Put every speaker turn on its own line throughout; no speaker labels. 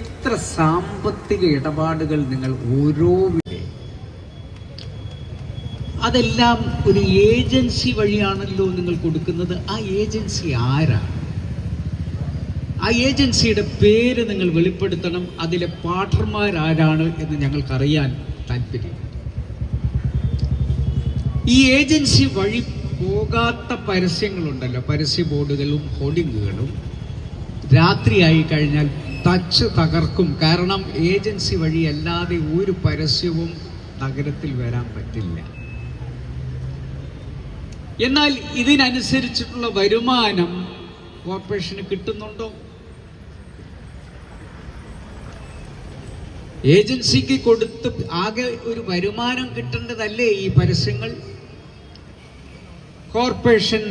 എത്ര സാമ്പത്തിക ഇടപാടുകൾ നിങ്ങൾ ഓരോ അതെല്ലാം ഒരു ഏജൻസി വഴിയാണല്ലോ നിങ്ങൾ കൊടുക്കുന്നത്. ആ ഏജൻസി ആരാണ് ആ ഏജൻസിയുടെ പേര് നിങ്ങൾ വെളിപ്പെടുത്തണം. അതിലെ പാർട്ണർമാരാരാണ് എന്ന് ഞങ്ങൾക്കറിയാൻ താല്പര്യം. ഈ ഏജൻസി വഴി പോകാത്ത പരസ്യങ്ങളുണ്ടല്ലോ. പരസ്യ ബോർഡുകളും ഹോർഡിങ്ങുകളും. രാത്രിയായി കഴിഞ്ഞാൽ തച്ച് തകർക്കും. കാരണം ഏജൻസി വഴി അല്ലാതെ ഒരു പരസ്യവും നഗരത്തിൽ വരാൻ പറ്റില്ല. എന്നാൽ ഇതിനനുസരിച്ചിട്ടുള്ള വരുമാനം കോർപ്പറേഷന് കിട്ടുന്നുണ്ടോ? ഏജൻസിക്ക് കൊടുത്ത് ആകെ ഒരു വരുമാനം കിട്ടേണ്ടതല്ലേ ഈ പരസ്യങ്ങൾ? കോർപ്പറേഷൻ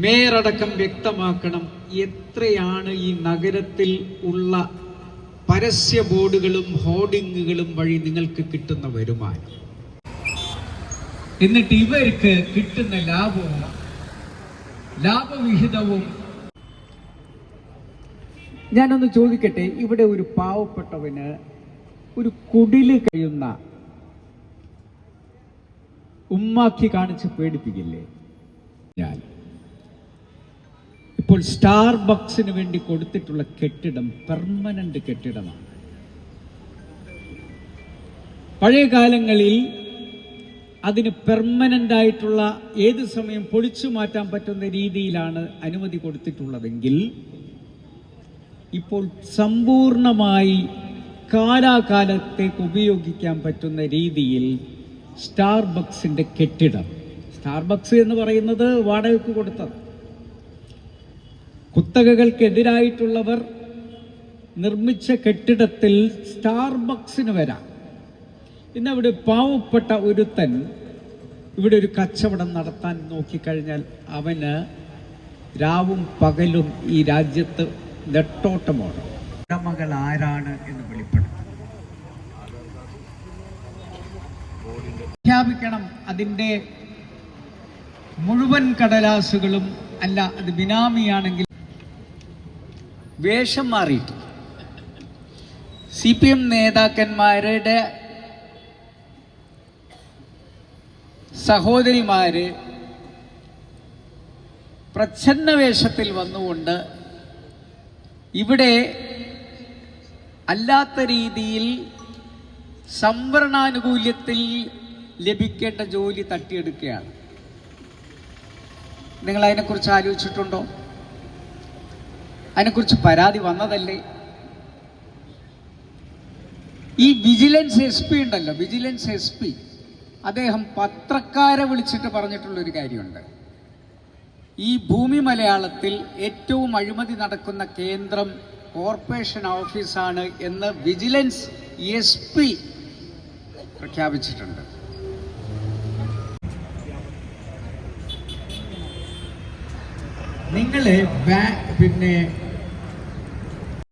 മേയറടക്കം വ്യക്തമാക്കണം എത്രയാണ് ഈ നഗരത്തിൽ ഉള്ള പരസ്യ ബോർഡുകളും ഹോർഡിങ്ങുകളും വഴി നിങ്ങൾക്ക് കിട്ടുന്ന വരുമാനം. എന്നിട്ട് ഇവർക്ക് കിട്ടുന്ന ലാഭവും ലാഭവിഹിതവും. ഞാനൊന്ന് ചോദിക്കട്ടെ ഇവിടെ ഒരു പാവപ്പെട്ടവന് ഒരു കുടിൽ കഴിയുന്ന ഉമ്മാക്കി കാണിച്ച് പേടിപ്പിക്കില്ലേ? ഇപ്പോൾ സ്റ്റാർ ബക്സിന് വേണ്ടി കൊടുത്തിട്ടുള്ള കെട്ടിടം പെർമനന്റ് കെട്ടിടമാണ്. പഴയ കാലങ്ങളിൽ അതിന് പെർമനന്റ് ആയിട്ടുള്ള ഏത് സമയം പൊളിച്ചു മാറ്റാൻ പറ്റുന്ന രീതിയിലാണ് അനുമതി കൊടുത്തിട്ടുള്ളതെങ്കിൽ ഇപ്പോൾ സമ്പൂർണമായി കാലാകാലത്തേക്ക് ഉപയോഗിക്കാൻ പറ്റുന്ന രീതിയിൽ സ്റ്റാർബക്സിന്റെ കെട്ടിടം. സ്റ്റാർബക്സ് എന്ന് പറയുന്നത് വാടകയ്ക്ക് കൊടുത്തത്. കുത്തകകൾക്കെതിരായിട്ടുള്ളവർ നിർമ്മിച്ച കെട്ടിടത്തിൽ സ്റ്റാർബക്സിന് വരാം. ഇന്ന് അവിടെ പാവപ്പെട്ട ഒരുത്തൻ ഇവിടെ ഒരു കച്ചവടം നടത്താൻ നോക്കിക്കഴിഞ്ഞാൽ അവന് രാവും പകലും ഈ രാജ്യത്ത് നെട്ടോട്ടമാണ്. ഉടമകൾ ആരാണ് എന്ന് വെളിപ്പെടുത്തും. പ്രഖ്യാപിക്കണം അതിന്റെ മുഴുവൻ കടലാസുകളും അല്ല അത് ബിനാമിയാണെങ്കിൽ വേഷം മാറിയിട്ട്. സി പി എം നേതാക്കന്മാരുടെ സഹോദരിമാര് പ്രച്ഛന്ന വേഷത്തിൽ വന്നുകൊണ്ട് ഇവിടെ അല്ലാത്ത രീതിയിൽ സംവരണാനുകൂല്യത്തിൽ ലഭിക്കേണ്ട ജോലി തട്ടിയെടുക്കുകയാണ്. നിങ്ങൾ അതിനെക്കുറിച്ച് ആലോചിച്ചിട്ടുണ്ടോ? അതിനെക്കുറിച്ച് പരാതി വന്നതല്ലേ? ഈ വിജിലൻസ് എസ് പി ഉണ്ടല്ലോ വിജിലൻസ് എസ് പി അദ്ദേഹം പത്രക്കാരെ വിളിച്ചിട്ട് പറഞ്ഞിട്ടുള്ള ഒരു കാര്യമുണ്ട്. ഈ ഭൂമി മലയാളത്തിൽ ഏറ്റവും അഴിമതി നടക്കുന്ന കേന്ദ്രം കോർപ്പറേഷൻ ഓഫീസാണ് എന്ന് വിജിലൻസ് എസ് പി പ്രഖ്യാപിച്ചിട്ടുണ്ട്. നിങ്ങളെ പിന്നെ